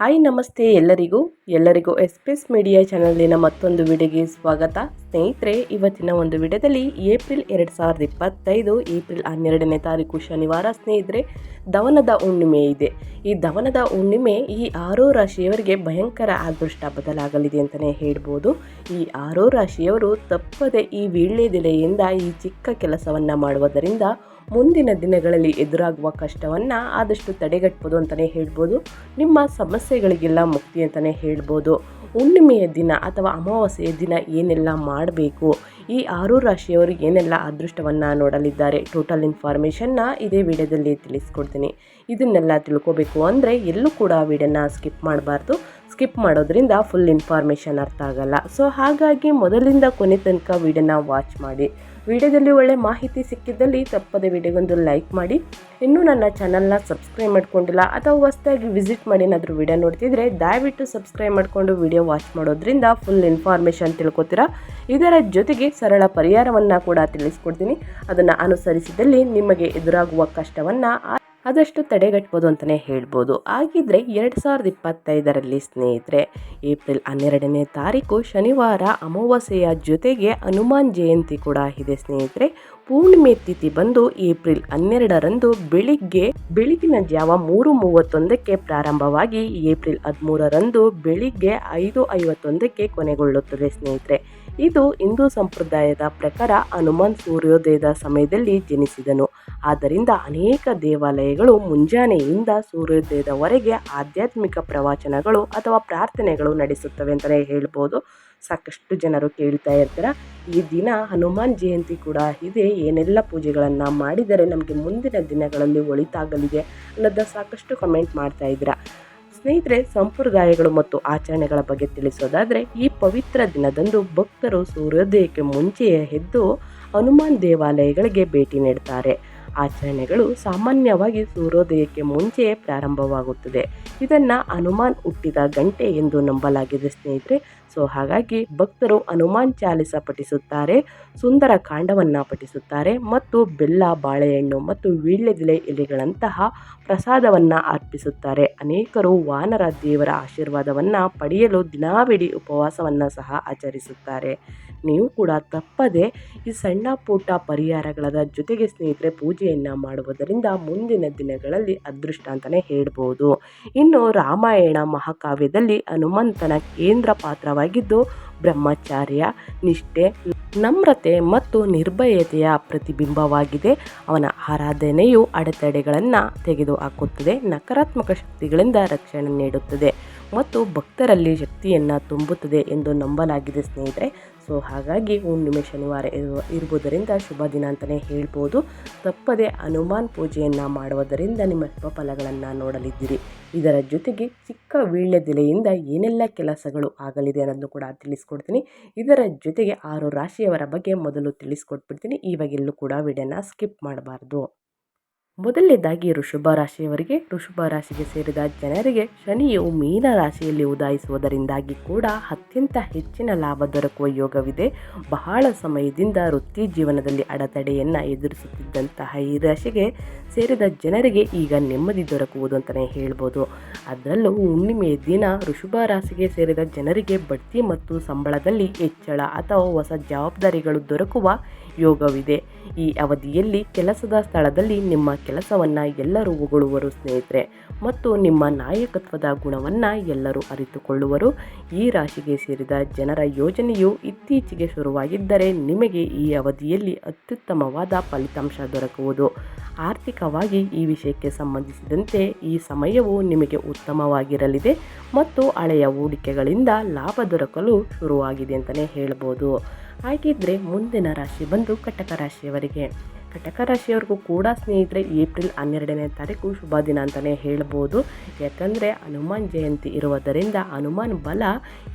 Hi, ನಮಸ್ತೆ ಎಲ್ಲರಿಗೂ. ಎಲ್ಲರಿಗೂ ಎಸ್ಪೆಸ್ ಮೀಡಿಯಾ ಚಾನಲಿನ ಮತ್ತೊಂದು ವಿಡಿಯೋಗೆ ಸ್ವಾಗತ. ಸ್ನೇಹಿತರೆ, ಇವತ್ತಿನ ಒಂದು ವಿಡಿಯೋದಲ್ಲಿ ಏಪ್ರಿಲ್ ಎರಡು ಸಾವಿರದ ಇಪ್ಪತ್ತೈದು, ಏಪ್ರಿಲ್ ಹನ್ನೆರಡನೇ ತಾರೀಕು ಶನಿವಾರ ಸ್ನೇಹಿತರೆ, ದವನದ ಹುಣ್ಣಿಮೆ ಇದೆ. ಈ ದವನದ ಹುಣ್ಣಿಮೆ ಈ ಆರೋ ರಾಶಿಯವರಿಗೆ ಭಯಂಕರ ಅದೃಷ್ಟ ಬದಲಾಗಲಿದೆ ಅಂತಲೇ ಹೇಳ್ಬೋದು. ಈ ಆರೋ ರಾಶಿಯವರು ತಪ್ಪದೆ ಈ ವೀಳ್ಯದೆಲೆಯಿಂದ ಈ ಚಿಕ್ಕ ಕೆಲಸವನ್ನು ಮಾಡುವುದರಿಂದ ಮುಂದಿನ ದಿನಗಳಲ್ಲಿ ಎದುರಾಗುವ ಕಷ್ಟವನ್ನು ಆದಷ್ಟು ತಡೆಗಟ್ಬೋದು ಅಂತಲೇ ಹೇಳ್ಬೋದು. ನಿಮ್ಮ ಸಮಸ್ಯೆಗಳಿಗೆಲ್ಲ ಮುಕ್ತಿ ಅಂತಲೇ ಹೇಳ್ಬೋದು. ಹುಣ್ಣಿಮೆಯ ದಿನ ಅಥವಾ ಅಮಾವಾಸ್ಯೆಯ ದಿನ ಏನೆಲ್ಲ ಮಾಡಬೇಕು? ಈ ಆರು ರಾಶಿಯವರು ಏನೆಲ್ಲ ಅದೃಷ್ಟವನ್ನು ನೋಡಲಿದ್ದಾರೆ? ಟೋಟಲ್ ಇನ್ಫಾರ್ಮೇಷನ್ನ ಇದೇ ವಿಡಿಯೋದಲ್ಲಿ ತಿಳಿಸ್ಕೊಡ್ತೀನಿ. ಇದನ್ನೆಲ್ಲ ತಿಳ್ಕೋಬೇಕು ಅಂದರೆ ಎಲ್ಲೂ ಕೂಡ ವಿಡಿಯೋನ ಸ್ಕಿಪ್ ಮಾಡಬಾರ್ದು. ಸ್ಕಿಪ್ ಮಾಡೋದ್ರಿಂದ ಫುಲ್ ಇನ್ಫಾರ್ಮೇಷನ್ ಅರ್ಥ ಆಗಲ್ಲ. ಸೊ ಹಾಗಾಗಿ ಮೊದಲಿಂದ ಕೊನೆ ತನಕ ವಿಡಿಯೋನ ವಾಚ್ ಮಾಡಿ. ವಿಡಿಯೋದಲ್ಲಿ ಒಳ್ಳೆ ಮಾಹಿತಿ ಸಿಕ್ಕಿದ್ದಲ್ಲಿ ತಪ್ಪದೆ ವಿಡಿಯೋಗೊಂದು ಲೈಕ್ ಮಾಡಿ. ಇನ್ನೂ ನನ್ನ ಚಾನಲ್ನ ಸಬ್ಸ್ಕ್ರೈಬ್ ಮಾಡ್ಕೊಂಡಿಲ್ಲ ಅಥವಾ ಹೊಸದಾಗಿ ವಿಸಿಟ್ ಮಾಡಿ ಏನಾದರೂ ವಿಡಿಯೋ ನೋಡ್ತಿದ್ರೆ ದಯವಿಟ್ಟು ಸಬ್ಸ್ಕ್ರೈಬ್ ಮಾಡಿಕೊಂಡು ವಿಡಿಯೋ ವಾಚ್ ಮಾಡೋದ್ರಿಂದ ಫುಲ್ ಇನ್ಫಾರ್ಮೇಷನ್ ತಿಳ್ಕೊತೀರಾ? ಇದರ ಜೊತೆಗೆ ಸರಳ ಪರಿಹಾರವನ್ನು ಕೂಡ ತಿಳಿಸ್ಕೊಡ್ತೀನಿ. ಅದನ್ನು ಅನುಸರಿಸಿದಲ್ಲಿ ನಿಮಗೆ ಎದುರಾಗುವ ಕಷ್ಟವನ್ನು ಆದಷ್ಟು ತಡೆಗಟ್ಬೋದು ಅಂತಲೇ ಹೇಳ್ಬೋದು. ಹಾಗಿದ್ರೆ ಎರಡು ಸಾವಿರದ ಇಪ್ಪತ್ತೈದರಲ್ಲಿ ಸ್ನೇಹಿತರೆ, ಏಪ್ರಿಲ್ ಹನ್ನೆರಡನೇ ತಾರೀಕು ಶನಿವಾರ ಅಮಾವಾಸ್ಯೆಯ ಜೊತೆಗೆ ಹನುಮಾನ್ ಜಯಂತಿ ಕೂಡ ಇದೆ ಸ್ನೇಹಿತರೆ. ಪೂರ್ಣಿಮೆ ತಿಥಿ ಬಂದು ಏಪ್ರಿಲ್ ಹನ್ನೆರಡರಂದು ಬೆಳಿಗ್ಗೆ, ಬೆಳಗಿನ ಜಾವ ಮೂರು ಮೂವತ್ತೊಂದಕ್ಕೆ ಪ್ರಾರಂಭವಾಗಿ ಏಪ್ರಿಲ್ ಹದಿಮೂರರಂದು ಬೆಳಿಗ್ಗೆ ಐದು ಐವತ್ತೊಂದಕ್ಕೆ ಕೊನೆಗೊಳ್ಳುತ್ತದೆ ಸ್ನೇಹಿತರೆ. ಇದು ಹಿಂದೂ ಸಂಪ್ರದಾಯದ ಪ್ರಕಾರ ಹನುಮಾನ್ ಸೂರ್ಯೋದಯದ ಸಮಯದಲ್ಲಿ ಜನಿಸಿದನು. ಆದ್ದರಿಂದ ಅನೇಕ ದೇವಾಲಯಗಳು ಮುಂಜಾನೆಯಿಂದ ಸೂರ್ಯೋದಯದವರೆಗೆ ಆಧ್ಯಾತ್ಮಿಕ ಪ್ರವಚನಗಳು ಅಥವಾ ಪ್ರಾರ್ಥನೆಗಳು ನಡೆಸುತ್ತವೆ ಅಂತಲೇ ಹೇಳ್ಬೋದು. ಸಾಕಷ್ಟು ಜನರು ಕೇಳ್ತಾ ಇರ್ತಾರೆ, ಈ ದಿನ ಹನುಮಾನ್ ಜಯಂತಿ ಕೂಡ ಇದೆ, ಏನೆಲ್ಲ ಪೂಜೆಗಳನ್ನು ಮಾಡಿದರೆ ನಮಗೆ ಮುಂದಿನ ದಿನಗಳಲ್ಲಿ ಒಳಿತಾಗಲಿದೆ ಅನ್ನೋದ ಸಾಕಷ್ಟು ಕಮೆಂಟ್ ಮಾಡ್ತಾ ಇದ್ದೀರಾ. ಸ್ನೇಹಿತರೆ, ಸಂಪ್ರದಾಯಗಳು ಮತ್ತು ಆಚರಣೆಗಳ ಬಗ್ಗೆ ತಿಳಿಸೋದಾದ್ರೆ, ಈ ಪವಿತ್ರ ದಿನದಂದು ಭಕ್ತರು ಸೂರ್ಯೋದಯಕ್ಕೆ ಮುಂಚೆಯೇ ಎದ್ದು ಹನುಮಾನ್ ದೇವಾಲಯಗಳಿಗೆ ಭೇಟಿ ನೀಡ್ತಾರೆ. ಆಚರಣೆಗಳು ಸಾಮಾನ್ಯವಾಗಿ ಸೂರ್ಯೋದಯಕ್ಕೆ ಮುಂಚೆಯೇ ಪ್ರಾರಂಭವಾಗುತ್ತದೆ. ಇದನ್ನು ಹನುಮಾನ್ ಹುಟ್ಟಿದ ಗಂಟೆ ಎಂದು ನಂಬಲಾಗಿದೆ ಸ್ನೇಹಿತರೆ. ಸೊ, ಹಾಗಾಗಿ ಭಕ್ತರು ಹನುಮಾನ್ ಚಾಲಿಸ ಪಠಿಸುತ್ತಾರೆ, ಸುಂದರ ಕಾಂಡವನ್ನು ಪಠಿಸುತ್ತಾರೆ ಮತ್ತು ಬೆಲ್ಲ, ಬಾಳೆಹಣ್ಣು ಮತ್ತು ವೀಳ್ಯದೆಲೆ ಎಲೆಗಳಂತಹ ಪ್ರಸಾದವನ್ನು ಅರ್ಪಿಸುತ್ತಾರೆ. ಅನೇಕರು ವಾನರ ದೇವರ ಆಶೀರ್ವಾದವನ್ನು ಪಡೆಯಲು ದಿನಾವಿಡೀ ಉಪವಾಸವನ್ನು ಸಹ ಆಚರಿಸುತ್ತಾರೆ. ನೀವು ಕೂಡ ತಪ್ಪದೆ ಈ ಸಣ್ಣ ಪುಟ್ಟ ಪರಿಹಾರಗಳ ಜೊತೆಗೆ ಸ್ನೇಹಿತರೆ ಪೂಜೆಯನ್ನು ಮಾಡುವುದರಿಂದ ಮುಂದಿನ ದಿನಗಳಲ್ಲಿ ಅದೃಷ್ಟ ಅಂತಲೇ ಹೇಳ್ಬೋದು. ಇನ್ನು ರಾಮಾಯಣ ಮಹಾಕಾವ್ಯದಲ್ಲಿ ಹನುಮಂತನ ಕೇಂದ್ರ ಪಾತ್ರವಾಗಿದ್ದು ಬ್ರಹ್ಮಚಾರ್ಯ, ನಿಷ್ಠೆ, ನಮ್ರತೆ ಮತ್ತು ನಿರ್ಭಯತೆಯ ಪ್ರತಿಬಿಂಬವಾಗಿದೆ. ಅವನ ಆರಾಧನೆಯು ಅಡೆತಡೆಗಳನ್ನು ತೆಗೆದುಹಾಕುತ್ತದೆ, ನಕಾರಾತ್ಮಕ ಶಕ್ತಿಗಳಿಂದ ರಕ್ಷಣೆ ನೀಡುತ್ತದೆ ಮತ್ತು ಭಕ್ತರಲ್ಲಿ ಶಕ್ತಿಯನ್ನು ತುಂಬುತ್ತದೆ ಎಂದು ನಂಬಲಾಗಿದೆ ಸ್ನೇಹಿತರೆ. ಸೊ ಹಾಗಾಗಿ ಹುಣ್ಣಿಮೆ ಶನಿವಾರ ಇರುವ ಇರುವುದರಿಂದ ಶುಭ ದಿನ ಅಂತಲೇ ಹೇಳ್ಬೋದು. ತಪ್ಪದೆ ಹನುಮಾನ್ ಪೂಜೆಯನ್ನು ಮಾಡುವುದರಿಂದ ನಿಮ್ಮ ಶುಭ ಫಲಗಳನ್ನು ನೋಡಲಿದ್ದೀರಿ. ಇದರ ಜೊತೆಗೆ ಚಿಕ್ಕ ವೀಳ್ಯದೆಲೆಯಿಂದ ಏನೆಲ್ಲ ಕೆಲಸಗಳು ಆಗಲಿದೆ ಅನ್ನೋದನ್ನು ಕೂಡ ತಿಳಿಸ್ಕೊಡ್ತೀನಿ. ಇದರ ಜೊತೆಗೆ ಆರು ರಾಶಿಯವರ ಬಗ್ಗೆ ಮೊದಲು ತಿಳಿಸ್ಕೊಟ್ಬಿಡ್ತೀನಿ. ಇವಾಗೆಲ್ಲೂ ಕೂಡ ವಿಡಿಯೋನ ಸ್ಕಿಪ್ ಮಾಡಬಾರ್ದು. ಮೊದಲನೇದಾಗಿ ಋಷಭ ರಾಶಿಯವರಿಗೆ ಋಷಭ ರಾಶಿಗೆ ಸೇರಿದ ಜನರಿಗೆ ಶನಿಯು ಮೀನ ರಾಶಿಯಲ್ಲಿ ಉದಾಯಿಸುವುದರಿಂದಾಗಿ ಕೂಡ ಅತ್ಯಂತ ಹೆಚ್ಚಿನ ಲಾಭ ದೊರಕುವ ಯೋಗವಿದೆ. ಬಹಳ ಸಮಯದಿಂದ ವೃತ್ತಿ ಜೀವನದಲ್ಲಿ ಅಡೆತಡೆಯನ್ನು ಎದುರಿಸುತ್ತಿದ್ದಂತಹ ಈ ರಾಶಿಗೆ ಸೇರಿದ ಜನರಿಗೆ ಈಗ ನೆಮ್ಮದಿ ದೊರಕುವುದು ಅಂತಲೇ ಹೇಳ್ಬೋದು. ಅದರಲ್ಲೂ ಹುಣ್ಣಿಮೆಯ ದಿನ ಋಷಭ ರಾಶಿಗೆ ಸೇರಿದ ಜನರಿಗೆ ಬಡ್ತಿ ಮತ್ತು ಸಂಬಳದಲ್ಲಿ ಹೆಚ್ಚಳ ಅಥವಾ ಹೊಸ ಜವಾಬ್ದಾರಿಗಳು ದೊರಕುವ ಯೋಗವಿದೆ. ಈ ಅವಧಿಯಲ್ಲಿ ಕೆಲಸದ ಸ್ಥಳದಲ್ಲಿ ನಿಮ್ಮ ಕೆಲಸವನ್ನು ಎಲ್ಲರೂ ಹೊಗಳುವರು ಸ್ನೇಹಿತರೆ. ಮತ್ತು ನಿಮ್ಮ ನಾಯಕತ್ವದ ಗುಣವನ್ನು ಎಲ್ಲರೂ ಅರಿತುಕೊಳ್ಳುವರು. ಈ ರಾಶಿಗೆ ಸೇರಿದ ಜನರ ಯೋಜನೆಯು ಇತ್ತೀಚೆಗೆ ಶುರುವಾಗಿದ್ದರೆ ನಿಮಗೆ ಈ ಅವಧಿಯಲ್ಲಿ ಅತ್ಯುತ್ತಮವಾದ ಫಲಿತಾಂಶ ದೊರಕುವುದು. ಆರ್ಥಿಕವಾಗಿ ಈ ವಿಷಯಕ್ಕೆ ಸಂಬಂಧಿಸಿದಂತೆ ಈ ಸಮಯವು ನಿಮಗೆ ಉತ್ತಮವಾಗಿರಲಿದೆ ಮತ್ತು ಹಳೆಯ ಹೂಡಿಕೆಗಳಿಂದ ಲಾಭ ದೊರಕಲು ಶುರುವಾಗಿದೆ ಅಂತಲೇ ಹೇಳ್ಬೋದು. ಹಾಗಿದ್ದರೆ ಮುಂದಿನ ರಾಶಿ ಬಂದು ಕಟಕ ರಾಶಿಯವರಿಗೆ. ಕಟಕ ರಾಶಿಯವ್ರಿಗೂ ಕೂಡ ಸ್ನೇಹಿತರೆ ಏಪ್ರಿಲ್ ಹನ್ನೆರಡನೇ ತಾರೀಕು ಶುಭ ದಿನ ಅಂತಲೇ ಹೇಳ್ಬೋದು. ಯಾಕಂದರೆ ಹನುಮಾನ್ ಜಯಂತಿ ಇರುವುದರಿಂದ ಹನುಮಾನ್ ಬಲ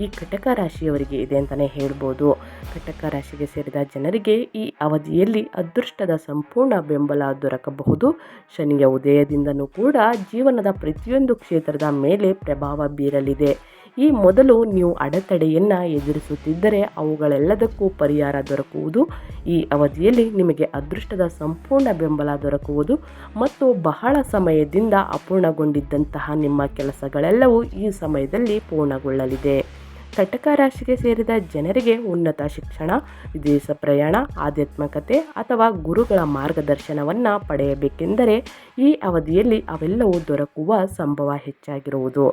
ಈ ಕಟಕ ರಾಶಿಯವರಿಗೆ ಇದೆ ಅಂತಲೇ ಹೇಳ್ಬೋದು. ಕಟಕ ರಾಶಿಗೆ ಸೇರಿದ ಜನರಿಗೆ ಈ ಅವಧಿಯಲ್ಲಿ ಅದೃಷ್ಟದ ಸಂಪೂರ್ಣ ಬೆಂಬಲ ದೊರಕಬಹುದು. ಶನಿಯ ಉದಯದಿಂದನೂ ಕೂಡ ಜೀವನದ ಪ್ರತಿಯೊಂದು ಕ್ಷೇತ್ರದ ಮೇಲೆ ಪ್ರಭಾವ ಬೀರಲಿದೆ. ಈ ಮೊದಲು ನೀವು ಅಡೆತಡೆಯನ್ನು ಎದುರಿಸುತ್ತಿದ್ದರೆ ಅವುಗಳೆಲ್ಲದಕ್ಕೂ ಪರಿಹಾರ ದೊರಕುವುದು. ಈ ಅವಧಿಯಲ್ಲಿ ನಿಮಗೆ ಅದೃಷ್ಟದ ಸಂಪೂರ್ಣ ಬೆಂಬಲ ದೊರಕುವುದು ಮತ್ತು ಬಹಳ ಸಮಯದಿಂದ ಅಪೂರ್ಣಗೊಂಡಿದ್ದಂತಹ ನಿಮ್ಮ ಕೆಲಸಗಳೆಲ್ಲವೂ ಈ ಸಮಯದಲ್ಲಿ ಪೂರ್ಣಗೊಳ್ಳಲಿದೆ. ಕಟಕ ರಾಶಿಗೆ ಸೇರಿದ ಜನರಿಗೆ ಉನ್ನತ ಶಿಕ್ಷಣ ವಿದೇಶ ಪ್ರಯಾಣ, ಆಧ್ಯಾತ್ಮಿಕತೆ ಅಥವಾ ಗುರುಗಳ ಮಾರ್ಗದರ್ಶನವನ್ನು ಪಡೆಯಬೇಕೆಂದರೆ ಈ ಅವಧಿಯಲ್ಲಿ ಅವೆಲ್ಲವೂ ದೊರಕುವ ಸಂಭವ ಹೆಚ್ಚಾಗಿರುವುದು.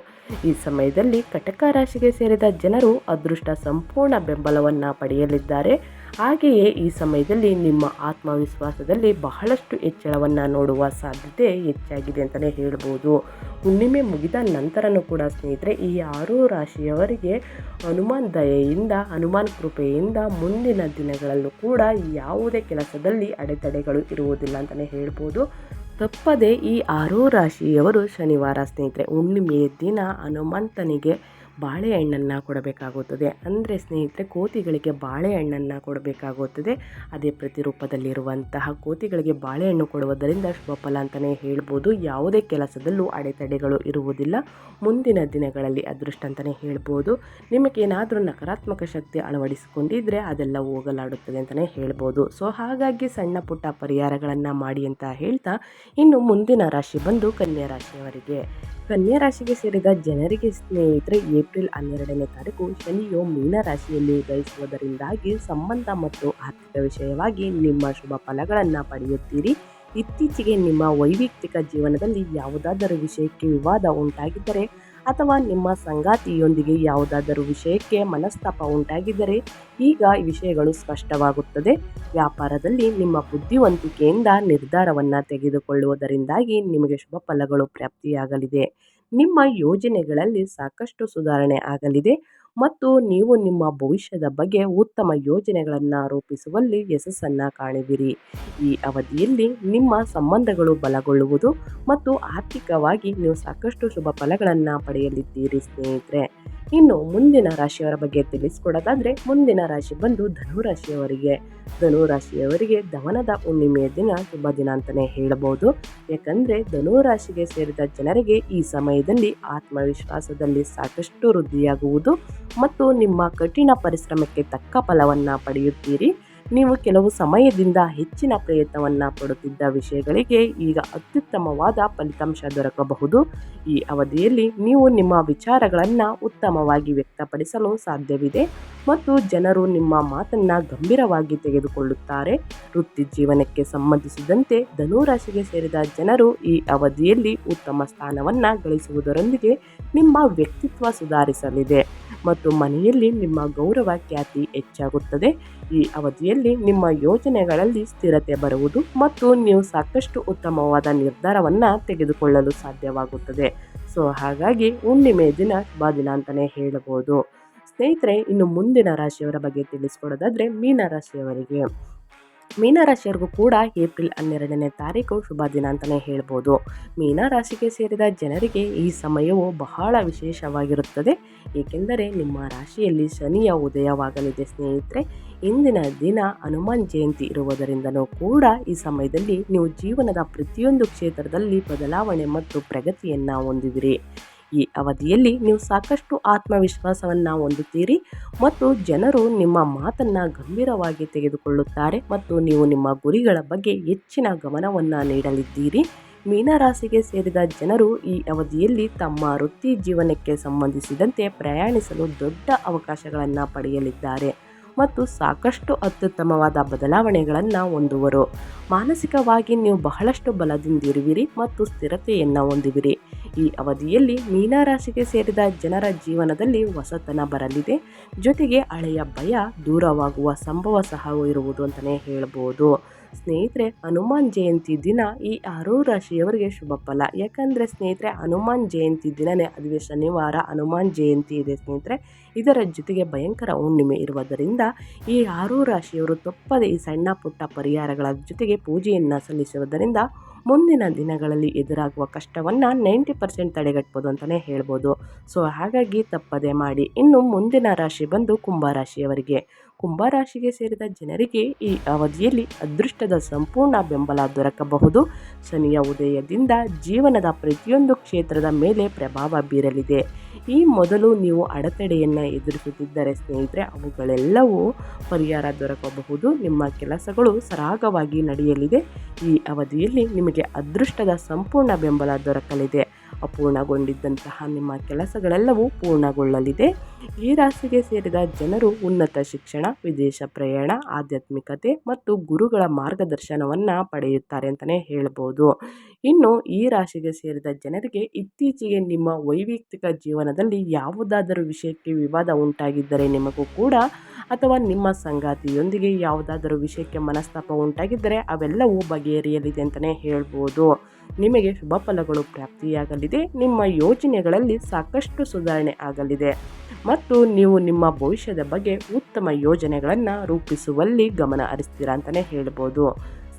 ಈ ಸಮಯದಲ್ಲಿ ಕಟಕ ರಾಶಿಗೆ ಸೇರಿದ ಜನರು ಅದೃಷ್ಟ ಸಂಪೂರ್ಣ ಬೆಂಬಲವನ್ನು ಪಡೆಯಲಿದ್ದಾರೆ. ಹಾಗೆಯೇ ಈ ಸಮಯದಲ್ಲಿ ನಿಮ್ಮ ಆತ್ಮವಿಶ್ವಾಸದಲ್ಲಿ ಬಹಳಷ್ಟು ಹೆಚ್ಚಳವನ್ನು ನೋಡುವ ಸಾಧ್ಯತೆ ಹೆಚ್ಚಾಗಿದೆ ಅಂತಲೇ ಹೇಳ್ಬೋದು. ಹುಣ್ಣಿಮೆ ಮುಗಿದ ನಂತರನೂ ಕೂಡ ಸ್ನೇಹಿತರೆ, ಈ ಆರು ರಾಶಿಯವರಿಗೆ ಹನುಮಾನ್ ದಯೆಯಿಂದ, ಹನುಮಾನ್ ಕೃಪೆಯಿಂದ ಮುಂದಿನ ದಿನಗಳಲ್ಲೂ ಕೂಡ ಯಾವುದೇ ಕೆಲಸದಲ್ಲಿ ಅಡೆತಡೆಗಳು ಇರುವುದಿಲ್ಲ ಅಂತಲೇ ಹೇಳ್ಬೋದು. ತಪ್ಪದೆ ಈ ಆರೂ ರಾಶಿಯವರು ಶನಿವಾರ ಸ್ನೇಹಿತರೆ, ಹುಣ್ಣಿಮೆಯ ದಿನ ಹನುಮಂತನಿಗೆ ಬಾಳೆಹಣ್ಣನ್ನು ಕೊಡಬೇಕಾಗುತ್ತದೆ. ಅಂದರೆ ಸ್ನೇಹಿತರೆ, ಕೋತಿಗಳಿಗೆ ಬಾಳೆಹಣ್ಣನ್ನು ಕೊಡಬೇಕಾಗುತ್ತದೆ. ಅದೇ ಪ್ರತಿರೂಪದಲ್ಲಿರುವಂತಹ ಕೋತಿಗಳಿಗೆ ಬಾಳೆಹಣ್ಣು ಕೊಡುವುದರಿಂದ ಶುಭ ಫಲ ಅಂತಲೇ ಹೇಳ್ಬೋದು. ಯಾವುದೇ ಕೆಲಸದಲ್ಲೂ ಅಡೆತಡೆಗಳು ಇರುವುದಿಲ್ಲ. ಮುಂದಿನ ದಿನಗಳಲ್ಲಿ ಅದೃಷ್ಟ ಅಂತಲೇ ಹೇಳ್ಬೋದು. ನಿಮಗೇನಾದರೂ ನಕಾರಾತ್ಮಕ ಶಕ್ತಿ ಅಳವಡಿಸಿಕೊಂಡಿದ್ದರೆ ಅದೆಲ್ಲ ಹೋಗಲಾಡುತ್ತದೆ ಅಂತಲೇ ಹೇಳ್ಬೋದು. ಸೊ ಹಾಗಾಗಿ ಸಣ್ಣ ಪುಟ್ಟ ಪರಿಹಾರಗಳನ್ನು ಮಾಡಿ ಅಂತ ಹೇಳ್ತಾ ಇನ್ನು ಮುಂದಿನ ರಾಶಿ ಬಂದು ಕನ್ಯಾ ರಾಶಿಯವರಿಗೆ. ಕನ್ಯಾ ರಾಶಿಗೆ ಸೇರಿದ ಜನರಿಗೆ ಸ್ನೇಹಿತರೆ, ಏಪ್ರಿಲ್ ಹನ್ನೆರಡನೇ ತಾರೀಕು ಶನಿಯು ಮೀನ ರಾಶಿಯಲ್ಲಿ ಬಯಸುವುದರಿಂದಾಗಿ ಸಂಬಂಧ ಮತ್ತು ಆರ್ಥಿಕ ವಿಷಯವಾಗಿ ನಿಮ್ಮ ಶುಭ ಫಲಗಳನ್ನು ಪಡೆಯುತ್ತೀರಿ. ಇತ್ತೀಚೆಗೆ ನಿಮ್ಮ ವೈಯಕ್ತಿಕ ಜೀವನದಲ್ಲಿ ಯಾವುದಾದರೂ ವಿಷಯಕ್ಕೆ ವಿವಾದ ಉಂಟಾಗಿದ್ದರೆ ಅಥವಾ ನಿಮ್ಮ ಸಂಗಾತಿಯೊಂದಿಗೆ ಯಾವುದಾದರೂ ವಿಷಯಕ್ಕೆ ಮನಸ್ತಾಪ ಉಂಟಾಗಿದ್ದರೆ ಈಗ ಈ ವಿಷಯಗಳು ಸ್ಪಷ್ಟವಾಗುತ್ತದೆ. ವ್ಯಾಪಾರದಲ್ಲಿ ನಿಮ್ಮ ಬುದ್ಧಿವಂತಿಕೆಯಿಂದ ನಿರ್ಧಾರವನ್ನು ತೆಗೆದುಕೊಳ್ಳುವುದರಿಂದಾಗಿ ನಿಮಗೆ ಶುಭ ಫಲಗಳು ಪ್ರಾಪ್ತಿಯಾಗಲಿದೆ. ನಿಮ್ಮ ಯೋಜನೆಗಳಲ್ಲಿ ಸಾಕಷ್ಟು ಸುಧಾರಣೆ ಆಗಲಿದೆ. ಮತ್ತು ನೀವು ನಿಮ್ಮ ಭವಿಷ್ಯದ ಬಗ್ಗೆ ಉತ್ತಮ ಯೋಜನೆಗಳನ್ನು ರೂಪಿಸುವಲ್ಲಿ ಯಶಸ್ಸನ್ನು ಕಾಣುವಿರಿ. ಈ ಅವಧಿಯಲ್ಲಿ ನಿಮ್ಮ ಸಂಬಂಧಗಳು ಬಲಗೊಳ್ಳುವುದು ಮತ್ತು ಆರ್ಥಿಕವಾಗಿ ನೀವು ಸಾಕಷ್ಟು ಶುಭ ಫಲಗಳನ್ನು ಪಡೆಯಲಿದ್ದೀರಿ ಸ್ನೇಹಿತರೆ. ಇನ್ನು ಮುಂದಿನ ರಾಶಿಯವರ ಬಗ್ಗೆ ತಿಳಿಸ್ಕೊಡೋದಾದರೆ, ಮುಂದಿನ ರಾಶಿ ಬಂದು ಧನುರಾಶಿಯವರಿಗೆ. ಧನುರಾಶಿಯವರಿಗೆ ದವನದ ಹುಣ್ಣಿಮೆಯ ದಿನ ಶುಭ ದಿನ ಅಂತಲೇ ಹೇಳಬಹುದು ಯಾಕಂದರೆ ಧನುರಾಶಿಗೆ ಸೇರಿದ ಜನರಿಗೆ ಈ ಸಮಯದಲ್ಲಿ ಆತ್ಮವಿಶ್ವಾಸದಲ್ಲಿ ಸಾಕಷ್ಟು ವೃದ್ಧಿಯಾಗುವುದು ಮತ್ತು ನಿಮ್ಮ ಕಠಿಣ ಪರಿಶ್ರಮಕ್ಕೆ ತಕ್ಕ ಫಲವನ್ನು ಪಡೆಯುತ್ತೀರಿ. ನೀವು ಕೆಲವು ಸಮಯದಿಂದ ಹೆಚ್ಚಿನ ಪ್ರಯತ್ನವನ್ನು ಪಡುತ್ತಿದ್ದ ವಿಷಯಗಳಿಗೆ ಈಗ ಅತ್ಯುತ್ತಮವಾದ ಫಲಿತಾಂಶ ದೊರಕಬಹುದು. ಈ ಅವಧಿಯಲ್ಲಿ ನೀವು ನಿಮ್ಮ ವಿಚಾರಗಳನ್ನು ಉತ್ತಮವಾಗಿ ವ್ಯಕ್ತಪಡಿಸಲು ಸಾಧ್ಯವಿದೆ ಮತ್ತು ಜನರು ನಿಮ್ಮ ಮಾತನ್ನು ಗಂಭೀರವಾಗಿ ತೆಗೆದುಕೊಳ್ಳುತ್ತಾರೆ. ವೃತ್ತಿ ಜೀವನಕ್ಕೆ ಸಂಬಂಧಿಸಿದಂತೆ ಧನುರಾಶಿಗೆ ಸೇರಿದ ಜನರು ಈ ಅವಧಿಯಲ್ಲಿ ಉತ್ತಮ ಸ್ಥಾನವನ್ನು ಗಳಿಸುವುದರೊಂದಿಗೆ ನಿಮ್ಮ ವ್ಯಕ್ತಿತ್ವ ಸುಧಾರಿಸಲಿದೆ ಮತ್ತು ಮನೆಯಲ್ಲಿ ನಿಮ್ಮ ಗೌರವ ಖ್ಯಾತಿ ಹೆಚ್ಚಾಗುತ್ತದೆ. ಈ ಅವಧಿಯಲ್ಲಿ ನಿಮ್ಮ ಯೋಜನೆಗಳಲ್ಲಿ ಸ್ಥಿರತೆ ಬರುವುದು ಮತ್ತು ನೀವು ಸಾಕಷ್ಟು ಉತ್ತಮವಾದ ನಿರ್ಧಾರವನ್ನು ತೆಗೆದುಕೊಳ್ಳಲು ಸಾಧ್ಯವಾಗುತ್ತದೆ. ಸೊ, ಹಾಗಾಗಿ ಹುಣ್ಣಿಮೆ ದಿನ ಶುಭ ದಿನ ಅಂತಲೇ ಹೇಳಬಹುದು ಸ್ನೇಹಿತರೆ, ಇನ್ನು ಮುಂದಿನ ರಾಶಿಯವರ ಬಗ್ಗೆ ತಿಳಿಸ್ಕೊಡೋದಾದರೆ ಮೀನ ರಾಶಿಯವರಿಗೆ ಮೀನರಾಶಿಯವರಿಗೂ ಕೂಡ ಏಪ್ರಿಲ್ ಹನ್ನೆರಡನೇ ತಾರೀಕು ಶುಭ ದಿನ ಅಂತಲೇ ಹೇಳ್ಬೋದು. ಮೀನರಾಶಿಗೆ ಸೇರಿದ ಜನರಿಗೆ ಈ ಸಮಯವು ಬಹಳ ವಿಶೇಷವಾಗಿರುತ್ತದೆ. ಏಕೆಂದರೆ ನಿಮ್ಮ ರಾಶಿಯಲ್ಲಿ ಶನಿಯ ಉದಯವಾಗಲಿದೆ ಸ್ನೇಹಿತರೆ. ಇಂದಿನ ದಿನ ಹನುಮಾನ್ ಜಯಂತಿ ಇರುವುದರಿಂದಲೂ ಕೂಡ ಈ ಸಮಯದಲ್ಲಿ ನೀವು ಜೀವನದ ಪ್ರತಿಯೊಂದು ಕ್ಷೇತ್ರದಲ್ಲಿ ಬದಲಾವಣೆ ಮತ್ತು ಪ್ರಗತಿಯನ್ನು ಹೊಂದಿದಿರಿ. ಈ ಅವಧಿಯಲ್ಲಿ ನೀವು ಸಾಕಷ್ಟು ಆತ್ಮವಿಶ್ವಾಸವನ್ನು ಹೊಂದುತ್ತೀರಿ ಮತ್ತು ಜನರು ನಿಮ್ಮ ಮಾತನ್ನು ಗಂಭೀರವಾಗಿ ತೆಗೆದುಕೊಳ್ಳುತ್ತಾರೆ ಮತ್ತು ನೀವು ನಿಮ್ಮ ಗುರಿಗಳ ಬಗ್ಗೆ ಹೆಚ್ಚಿನ ಗಮನವನ್ನು ನೀಡಲಿದ್ದೀರಿ. ಮೀನರಾಶಿಗೆ ಸೇರಿದ ಜನರು ಈ ಅವಧಿಯಲ್ಲಿ ತಮ್ಮ ವೃತ್ತಿ ಜೀವನಕ್ಕೆ ಸಂಬಂಧಿಸಿದಂತೆ ಪ್ರಯಾಣಿಸಲು ದೊಡ್ಡ ಅವಕಾಶಗಳನ್ನು ಪಡೆಯಲಿದ್ದಾರೆ. ಮತ್ತು ಸಾಕಷ್ಟು ಅತ್ಯುತ್ತಮವಾದ ಬದಲಾವಣೆಗಳನ್ನು ಹೊಂದುವರು. ಮಾನಸಿಕವಾಗಿ ನೀವು ಬಹಳಷ್ಟು ಬಲದಿಂದಿರುವಿರಿ ಮತ್ತು ಸ್ಥಿರತೆಯನ್ನು ಹೊಂದಿವಿರಿ. ಈ ಅವಧಿಯಲ್ಲಿ ಮೀನರಾಶಿಗೆ ಸೇರಿದ ಜನರ ಜೀವನದಲ್ಲಿ ಹೊಸತನ ಬರಲಿದೆ. ಜೊತೆಗೆ ಹಳೆಯ ಭಯ ದೂರವಾಗುವ ಸಂಭವ ಸಹ ಇರುವುದು ಅಂತಲೇ ಹೇಳ್ಬೋದು. ಸ್ನೇಹಿತರೆ, ಹನುಮಾನ್ ಜಯಂತಿ ದಿನ ಈ ಆರು ರಾಶಿಯವರಿಗೆ ಶುಭ ಫಲ. ಯಾಕಂದರೆ ಸ್ನೇಹಿತರೆ, ಹನುಮಾನ್ ಜಯಂತಿ ದಿನನೇ, ಅದುವೆ ಶನಿವಾರ ಹನುಮಾನ್ ಜಯಂತಿ ಇದೆ ಸ್ನೇಹಿತರೆ. ಇದರ ಜೊತೆಗೆ ಭಯಂಕರ ಹುಣ್ಣಿಮೆ ಇರುವುದರಿಂದ ಈ ಆರೂ ರಾಶಿಯವರು ತಪ್ಪದೆ ಈ ಸಣ್ಣ ಪುಟ್ಟ ಪರಿಹಾರಗಳ ಜೊತೆಗೆ ಪೂಜೆಯನ್ನು ಸಲ್ಲಿಸುವುದರಿಂದ ಮುಂದಿನ ದಿನಗಳಲ್ಲಿ ಎದುರಾಗುವ ಕಷ್ಟವನ್ನು ನೈಂಟಿ ಪರ್ಸೆಂಟ್ ತಡೆಗಟ್ಬೋದು ಅಂತಲೇ ಹೇಳ್ಬೋದು. ಸೊ ಹಾಗಾಗಿ ತಪ್ಪದೆ ಮಾಡಿ. ಇನ್ನು ಮುಂದಿನ ರಾಶಿ ಬಂದು ಕುಂಭರಾಶಿಯವರಿಗೆ ಕುಂಭರಾಶಿಗೆ ಸೇರಿದ ಜನರಿಗೆ ಈ ಅವಧಿಯಲ್ಲಿ ಅದೃಷ್ಟದ ಸಂಪೂರ್ಣ ಬೆಂಬಲ ದೊರಕಬಹುದು. ಶನಿಯ ಉದಯದಿಂದ ಜೀವನದ ಪ್ರತಿಯೊಂದು ಕ್ಷೇತ್ರದ ಮೇಲೆ ಪ್ರಭಾವ ಬೀರಲಿದೆ. ಈ ಮೊದಲು ನೀವು ಅಡೆತಡೆಯನ್ನು ಎದುರಿಸುತ್ತಿದ್ದರೆ ಸ್ನೇಹಿತರೆ, ಅವುಗಳೆಲ್ಲವೂ ಪರಿಹಾರ ದೊರಕಬಹುದು. ನಿಮ್ಮ ಕೆಲಸಗಳು ಸರಾಗವಾಗಿ ನಡೆಯಲಿದೆ. ಈ ಅವಧಿಯಲ್ಲಿ ನಿಮಗೆ ಅದೃಷ್ಟದ ಸಂಪೂರ್ಣ ಬೆಂಬಲ ದೊರಕಲಿದೆ. ಅಪೂರ್ಣಗೊಂಡಿದ್ದಂತಹ ನಿಮ್ಮ ಕೆಲಸಗಳೆಲ್ಲವೂ ಪೂರ್ಣಗೊಳ್ಳಲಿದೆ. ಈ ರಾಶಿಗೆ ಸೇರಿದ ಜನರು ಉನ್ನತ ಶಿಕ್ಷಣ, ವಿದೇಶ ಪ್ರಯಾಣ, ಆಧ್ಯಾತ್ಮಿಕತೆ ಮತ್ತು ಗುರುಗಳ ಮಾರ್ಗದರ್ಶನವನ್ನು ಪಡೆಯುತ್ತಾರೆ ಅಂತಲೇ ಹೇಳ್ಬೋದು. ಇನ್ನು ಈ ರಾಶಿಗೆ ಸೇರಿದ ಜನರಿಗೆ ಇತ್ತೀಚೆಗೆ ನಿಮ್ಮ ವೈಯಕ್ತಿಕ ಜೀವನದಲ್ಲಿ ಯಾವುದಾದರೂ ವಿಷಯಕ್ಕೆ ವಿವಾದ ಉಂಟಾಗಿದ್ದರೆ ನಿಮಗೂ ಕೂಡ, ಅಥವಾ ನಿಮ್ಮ ಸಂಗಾತಿಯೊಂದಿಗೆ ಯಾವುದಾದರೂ ವಿಷಯಕ್ಕೆ ಮನಸ್ತಾಪ ಉಂಟಾಗಿದ್ದರೆ ಅವೆಲ್ಲವೂ ಬಗೆಹರಿಯಲಿದೆ ಅಂತಲೇ ಹೇಳ್ಬೋದು. ನಿಮಗೆ ಶುಭ ಫಲಗಳು ಪ್ರಾಪ್ತಿಯಾಗಲಿದೆ. ನಿಮ್ಮ ಯೋಜನೆಗಳಲ್ಲಿ ಸಾಕಷ್ಟು ಸುಧಾರಣೆ ಆಗಲಿದೆ. ಮತ್ತು ನೀವು ನಿಮ್ಮ ಭವಿಷ್ಯದ ಬಗ್ಗೆ ಉತ್ತಮ ಯೋಜನೆಗಳನ್ನು ರೂಪಿಸುವಲ್ಲಿ ಗಮನ ಹರಿಸ್ತೀರಾ ಅಂತಲೇ ಹೇಳ್ಬೋದು.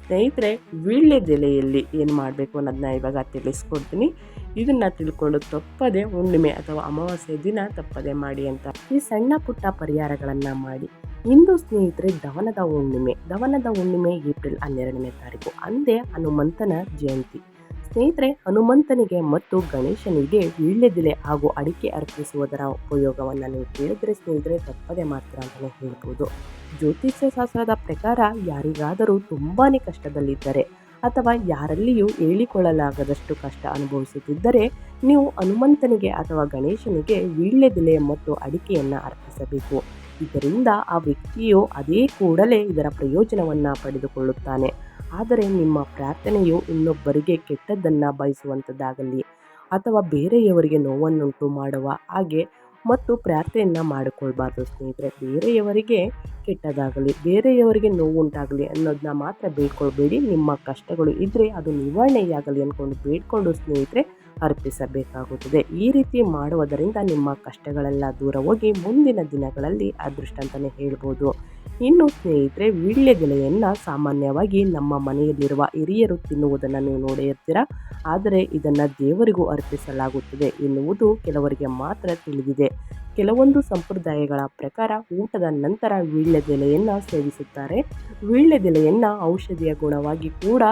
ಸ್ನೇಹಿತರೆ, ವೀಳ್ಯದೆಲೆಯಲ್ಲಿ ಏನು ಮಾಡಬೇಕು ಅನ್ನೋದನ್ನ ಇವಾಗ ತಿಳಿಸ್ಕೊಡ್ತೀನಿ. ಇದನ್ನು ತಿಳ್ಕೊಂಡು ತಪ್ಪದೆ ಹುಣ್ಣಿಮೆ ಅಥವಾ ಅಮಾವಾಸ್ಯೆ ದಿನ ತಪ್ಪದೆ ಮಾಡಿ ಅಂತ. ಈ ಸಣ್ಣ ಪುಟ್ಟ ಪರಿಹಾರಗಳನ್ನು ಮಾಡಿ. ಇಂದು ಸ್ನೇಹಿತರೆ, ದವನದ ಹುಣ್ಣಿಮೆ. ದವನದ ಹುಣ್ಣಿಮೆ ಏಪ್ರಿಲ್ ಹನ್ನೆರಡನೇ ತಾರೀಕು. ಅಂದೇ ಹನುಮಂತನ ಜಯಂತಿ. ಸ್ನೇಹಿತರೆ, ಹನುಮಂತನಿಗೆ ಮತ್ತು ಗಣೇಶನಿಗೆ ವೀಳ್ಯದೆಲೆ ಹಾಗೂ ಅಡಿಕೆ ಅರ್ಪಿಸುವುದರ ಉಪಯೋಗವನ್ನು ನೀವು ಕೇಳಿದರೆ ಸ್ನೇಹಿತರೆ, ತಪ್ಪದೆ ಮಾತ್ರ ಅಂತಲೇ ಹೇಳ್ಬೋದು. ಜ್ಯೋತಿಷ್ಯ ಶಾಸ್ತ್ರದ ಪ್ರಕಾರ ಯಾರಿಗಾದರೂ ತುಂಬಾ ಕಷ್ಟದಲ್ಲಿದ್ದರೆ ಅಥವಾ ಯಾರಲ್ಲಿಯೂ ಹೇಳಿಕೊಳ್ಳಲಾಗದಷ್ಟು ಕಷ್ಟ ಅನುಭವಿಸುತ್ತಿದ್ದರೆ, ನೀವು ಹನುಮಂತನಿಗೆ ಅಥವಾ ಗಣೇಶನಿಗೆ ವೀಳ್ಯದೆಲೆ ಮತ್ತು ಅಡಿಕೆಯನ್ನು ಅರ್ಪಿಸಬೇಕು. ಇದರಿಂದ ಆ ವ್ಯಕ್ತಿಯು ಅದೇ ಕೂಡಲೇ ಇದರ ಪ್ರಯೋಜನವನ್ನು ಪಡೆದುಕೊಳ್ಳುತ್ತಾನೆ. ಆದರೆ ನಿಮ್ಮ ಪ್ರಾರ್ಥನೆಯು ಇನ್ನೊಬ್ಬರಿಗೆ ಕೆಟ್ಟದ್ದನ್ನು ಬಯಸುವಂಥದ್ದಾಗಲಿ ಅಥವಾ ಬೇರೆಯವರಿಗೆ ನೋವನ್ನುಂಟು ಮಾಡುವ ಹಾಗೆ ಮತ್ತು ಪ್ರಾರ್ಥನೆಯನ್ನು ಮಾಡಿಕೊಳ್ಬಾರ್ದು ಸ್ನೇಹಿತರೆ. ಬೇರೆಯವರಿಗೆ ಕೆಟ್ಟದಾಗಲಿ ಬೇರೆಯವರಿಗೆ ನೋವುಂಟಾಗಲಿ ಅನ್ನೋದನ್ನ ಮಾತ್ರ ಬೇಡ್ಕೊಳ್ಬೇಡಿ. ನಿಮ್ಮ ಕಷ್ಟಗಳು ಇದ್ದರೆ ಅದು ನಿವಾರಣೆಯಾಗಲಿ ಅಂದ್ಕೊಂಡು ಬೇಡ್ಕೊಂಡು ಸ್ನೇಹಿತರೆ ಅರ್ಪಿಸಬೇಕಾಗುತ್ತದೆ. ಈ ರೀತಿ ಮಾಡುವುದರಿಂದ ನಿಮ್ಮ ಕಷ್ಟಗಳೆಲ್ಲ ದೂರ ಹೋಗಿ ಮುಂದಿನ ದಿನಗಳಲ್ಲಿ ಅದೃಷ್ಟ ಅಂತಲೇ ಹೇಳ್ಬೋದು. ಇನ್ನು ಸ್ನೇಹಿತರೆ ವೀಳ್ಯದೆಲೆಯನ್ನು ಸಾಮಾನ್ಯವಾಗಿ ನಮ್ಮ ಮನೆಯಲ್ಲಿರುವ ಹಿರಿಯರು ತಿನ್ನುವುದನ್ನು ನೀವು ನೋಡಿರ್ತೀರ ಆದರೆ ಇದನ್ನು ದೇವರಿಗೂ ಅರ್ಪಿಸಲಾಗುತ್ತದೆ ಎನ್ನುವುದು ಕೆಲವರಿಗೆ ಮಾತ್ರ ತಿಳಿದಿದೆ. ಕೆಲವೊಂದು ಸಂಪ್ರದಾಯಗಳ ಪ್ರಕಾರ ಊಟದ ನಂತರ ವೀಳ್ಯದೆಲೆಯನ್ನು ಸೇವಿಸುತ್ತಾರೆ. ವೀಳ್ಯದೆಲೆಯನ್ನು ಔಷಧಿಯ ಗುಣವಾಗಿ ಕೂಡ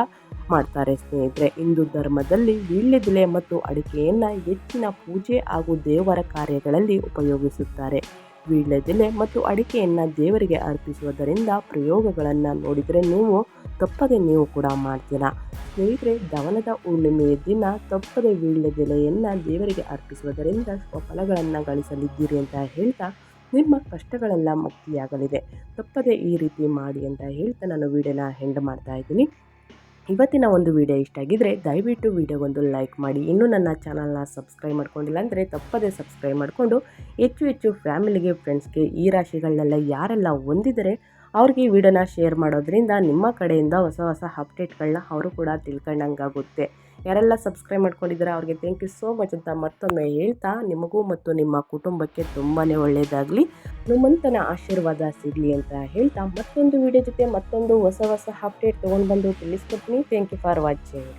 ಮಾಡ್ತಾರೆ ಸ್ನೇಹಿತರೆ. ಹಿಂದೂ ಧರ್ಮದಲ್ಲಿ ವೀಳ್ಯದೆಲೆ ಮತ್ತು ಅಡಿಕೆಯನ್ನು ಹೆಚ್ಚಿನ ಪೂಜೆ ಹಾಗೂ ದೇವರ ಕಾರ್ಯಗಳಲ್ಲಿ ಉಪಯೋಗಿಸುತ್ತಾರೆ. ವೀಳ್ಯದೆಲೆ ಮತ್ತು ಅಡಿಕೆಯನ್ನು ದೇವರಿಗೆ ಅರ್ಪಿಸುವುದರಿಂದ ಪ್ರಯೋಗಗಳನ್ನು ನೋಡಿದರೆ ನೀವು ತಪ್ಪದೆ ನೀವು ಕೂಡ ಮಾಡ್ತೀರಾ. ಸ್ನೇಹಿತರೆ, ದವನದ ಹುಣ್ಣಿಮೆಯ ದಿನ ತಪ್ಪದೆ ವೀಳ್ಯದೆಲೆಯನ್ನು ದೇವರಿಗೆ ಅರ್ಪಿಸುವುದರಿಂದ ಸ್ವಫಲಗಳನ್ನು ಗಳಿಸಲಿದ್ದೀರಿ ಅಂತ ಹೇಳ್ತಾ ನಿಮ್ಮ ಕಷ್ಟಗಳೆಲ್ಲ ಮುಕ್ತಿಯಾಗಲಿದೆ. ತಪ್ಪದೆ ಈ ರೀತಿ ಮಾಡಿ ಅಂತ ಹೇಳ್ತಾ ನಾನು ವೀಡಿಯೋನ ಹೆಂಡ್ ಮಾಡ್ತಾ ಇದ್ದೀನಿ. ಇವತ್ತಿನ ಒಂದು ವಿಡಿಯೋ ಇಷ್ಟ ಆಗಿದ್ದರೆ ದಯವಿಟ್ಟು ವಿಡಿಯೋಗೊಂದು ಲೈಕ್ ಮಾಡಿ. ಇನ್ನೂ ನನ್ನ ಚಾನಲ್ನ ಸಬ್ಸ್ಕ್ರೈಬ್ ಮಾಡ್ಕೊಂಡಿಲ್ಲ ಅಂದರೆ ತಪ್ಪದೇ ಸಬ್ಸ್ಕ್ರೈಬ್ ಮಾಡಿಕೊಂಡು ಹೆಚ್ಚು ಹೆಚ್ಚು ಫ್ಯಾಮಿಲಿಗೆ ಫ್ರೆಂಡ್ಸ್ಗೆ ಈ ರಾಶಿಗಳನ್ನೆಲ್ಲ ಯಾರೆಲ್ಲ ಹೊಂದಿದರೆ ಅವ್ರಿಗೆ ಈ ವಿಡಿಯೋನ ಶೇರ್ ಮಾಡೋದ್ರಿಂದ ನಿಮ್ಮ ಕಡೆಯಿಂದ ಹೊಸ ಹೊಸ ಅಪ್ಡೇಟ್ಗಳನ್ನ ಅವರು ಕೂಡ ತಿಳ್ಕೊಂಡಂಗಾಗುತ್ತೆ. ಯಾರೆಲ್ಲ ಸಬ್ಸ್ಕ್ರೈಬ್ ಮಾಡ್ಕೊಂಡಿದ್ದೀರಾ ಅವ್ರಿಗೆ ಥ್ಯಾಂಕ್ ಯು ಸೋ ಮಚ್ ಅಂತ ಮತ್ತೊಮ್ಮೆ ಹೇಳ್ತಾ ನಿಮಗೂ ಮತ್ತು ನಿಮ್ಮ ಕುಟುಂಬಕ್ಕೆ ತುಂಬಾ ಒಳ್ಳೆಯದಾಗಲಿ ಹನುಮಂತನ ಆಶೀರ್ವಾದ ಸಿಗಲಿ ಅಂತ ಹೇಳ್ತಾ ಮತ್ತೊಂದು ವಿಡಿಯೋ ಜೊತೆ ಮತ್ತೊಂದು ಹೊಸ ಹೊಸ ಅಪ್ಡೇಟ್ ತೊಗೊಂಡು ಬಂದು ತಿಳಿಸ್ಕೊಡ್ತೀನಿ. Thank you for watching